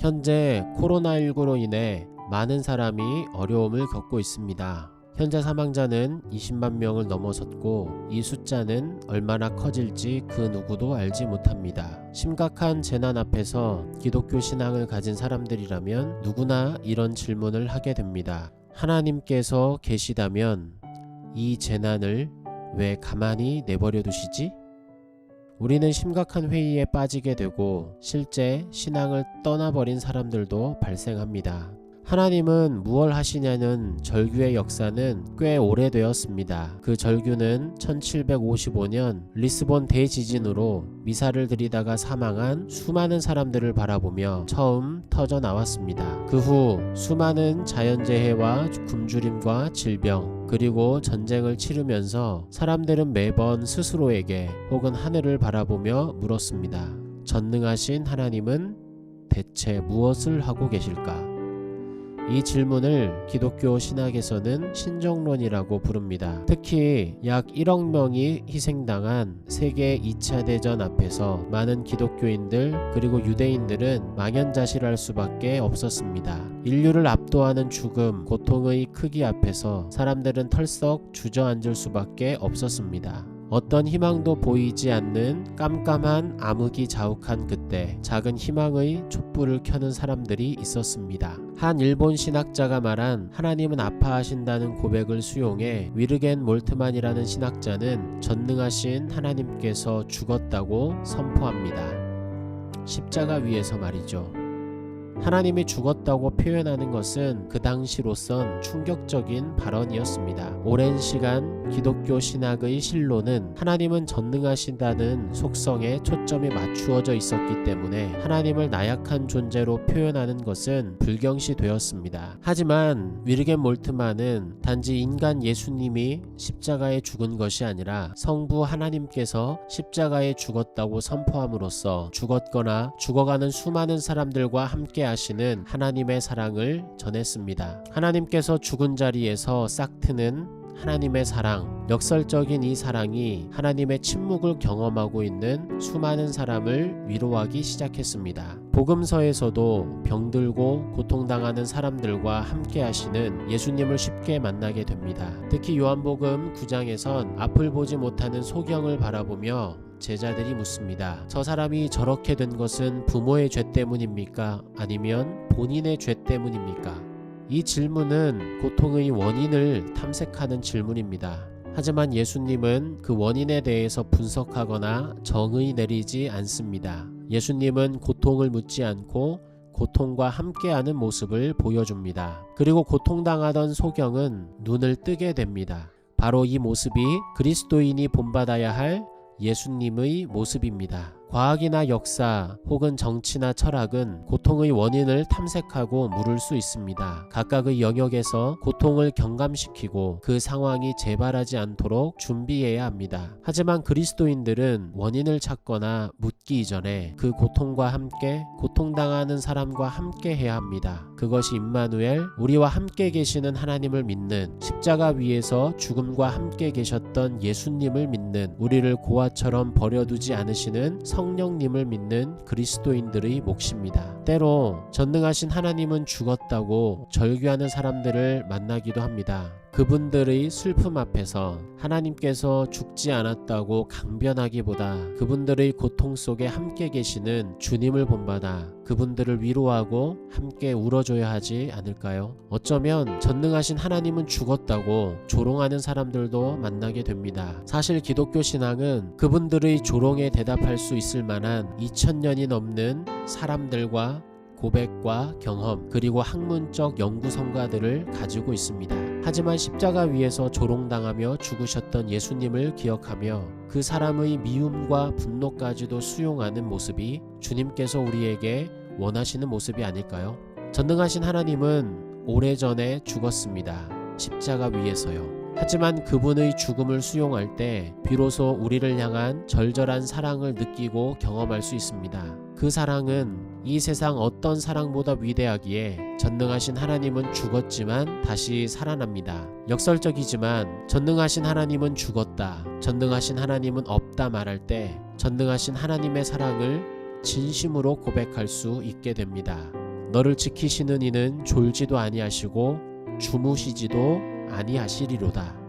현재 코로나19로 인해 많은 사람이 어려움을 겪고 있습니다. 현재 사망자는 20만 명을 넘어섰고 이 숫자는 얼마나 커질지 그 누구도 알지 못합니다. 심각한 재난 앞에서 기독교 신앙을 가진 사람들이라면 누구나 이런 질문을 하게 됩니다. 하나님께서 계시다면 이 재난을 왜 가만히 내버려 두시지? 우리는 심각한 회의에 빠지게 되고 실제 신앙을 떠나버린 사람들도 발생합니다. 하나님은 무얼 하시냐는 절규의 역사는 꽤 오래되었습니다. 그 절규는 1755년 리스본 대지진으로 미사를 드리다가 사망한 수많은 사람들을 바라보며 처음 터져 나왔습니다. 그 후 수많은 자연재해와 굶주림과 질병 그리고 전쟁을 치르면서 사람들은 매번 스스로에게 혹은 하늘을 바라보며 물었습니다. 전능하신 하나님은 대체 무엇을 하고 계실까? 이 질문을 기독교 신학에서는 신정론이라고 부릅니다. 특히 약 1억 명이 희생당한 세계 2차 대전 앞에서 많은 기독교인들 그리고 유대인들은 망연자실할 수밖에 없었습니다. 인류를 압도하는 죽음, 고통의 크기 앞에서 사람들은 털썩 주저앉을 수밖에 없었습니다. 어떤 희망도 보이지 않는 깜깜한 암흑이 자욱한 그때 작은 희망의 촛불을 켜는 사람들이 있었습니다. 한 일본 신학자가 말한 하나님은 아파하신다는 고백을 수용해 위르겐 몰트만이라는 신학자는 전능하신 하나님께서 죽었다고 선포합니다. 십자가 위에서 말이죠. 하나님이 죽었다고 표현하는 것은 그 당시로선 충격적인 발언이었습니다. 오랜 시간 기독교 신학의 신로는 하나님은 전능하신다는 속성에 초점이 맞추어져 있었기 때문에 하나님을 나약한 존재로 표현하는 것은 불경시 되었습니다. 하지만 위르겐 몰트만은 단지 인간 예수님이 십자가에 죽은 것이 아니라 성부 하나님께서 십자가에 죽었다고 선포함으로써 죽었거나 죽어가는 수많은 사람들과 함께 하시는 하나님의 사랑을 전했습니다. 하나님께서 죽은 자리에서 싹트는 하나님의 사랑, 역설적인 이 사랑이 하나님의 침묵을 경험하고 있는 수많은 사람을 위로하기 시작했습니다. 복음서에서도 병들고 고통당하는 사람들과 함께 하시는 예수님을 쉽게 만나게 됩니다. 특히 요한복음 9장에선 앞을 보지 못하는 소경을 바라보며 제자들이 묻습니다. 저 사람이 저렇게 된 것은 부모의 죄 때문입니까? 아니면 본인의 죄 때문입니까? 이 질문은 고통의 원인을 탐색하는 질문입니다. 하지만 예수님은 그 원인에 대해서 분석하거나 정의 내리지 않습니다. 예수님은 고통을 묻지 않고 고통과 함께하는 모습을 보여줍니다. 그리고 고통당하던 소경은 눈을 뜨게 됩니다. 바로 이 모습이 그리스도인이 본받아야 할 예수님의 모습입니다. 과학이나 역사 혹은 정치나 철학은 고통의 원인을 탐색하고 물을 수 있습니다. 각각의 영역에서 고통을 경감시키고 그 상황이 재발하지 않도록 준비해야 합니다. 하지만 그리스도인들은 원인을 찾거나 묻기 이전에 그 고통과 함께 고통당하는 사람과 함께 해야 합니다. 그것이 임마누엘 우리와 함께 계시는 하나님을 믿는 십자가 위에서 죽음과 함께 계셨던 예수님을 믿는 우리를 고아처럼 버려두지 않으시는 성령님을 믿는 그리스도인들의 몫입니다. 때로 전능하신 하나님은 죽었다고 절규하는 사람들을 만나기도 합니다. 그분들의 슬픔 앞에서 하나님께서 죽지 않았다고 강변하기보다 그분들의 고통 속에 함께 계시는 주님을 본받아 그분들을 위로하고 함께 울어줘야 하지 않을까요? 어쩌면 전능하신 하나님은 죽었다고 조롱하는 사람들도 만나게 됩니다. 사실 기독교 신앙은 그분들의 조롱에 대답할 수 있을 만한 2000년이 넘는 사람들과 고백과 경험 그리고 학문적 연구 성과들을 가지고 있습니다. 하지만 십자가 위에서 조롱당하며 죽으셨던 예수님을 기억하며 그 사람의 미움과 분노까지도 수용하는 모습이 주님께서 우리에게 원하시는 모습이 아닐까요? 전능하신 하나님은 오래전에 죽었습니다. 십자가 위에서요. 하지만 그분의 죽음을 수용할 때 비로소 우리를 향한 절절한 사랑을 느끼고 경험할 수 있습니다. 그 사랑은 이 세상 어떤 사랑보다 위대하기에 전능하신 하나님은 죽었지만 다시 살아납니다. 역설적이지만 전능하신 하나님은 죽었다. 전능하신 하나님은 없다 말할 때 전능하신 하나님의 사랑을 진심으로 고백할 수 있게 됩니다. 너를 지키시는 이는 졸지도 아니하시고 주무시지도 아니하시리로다.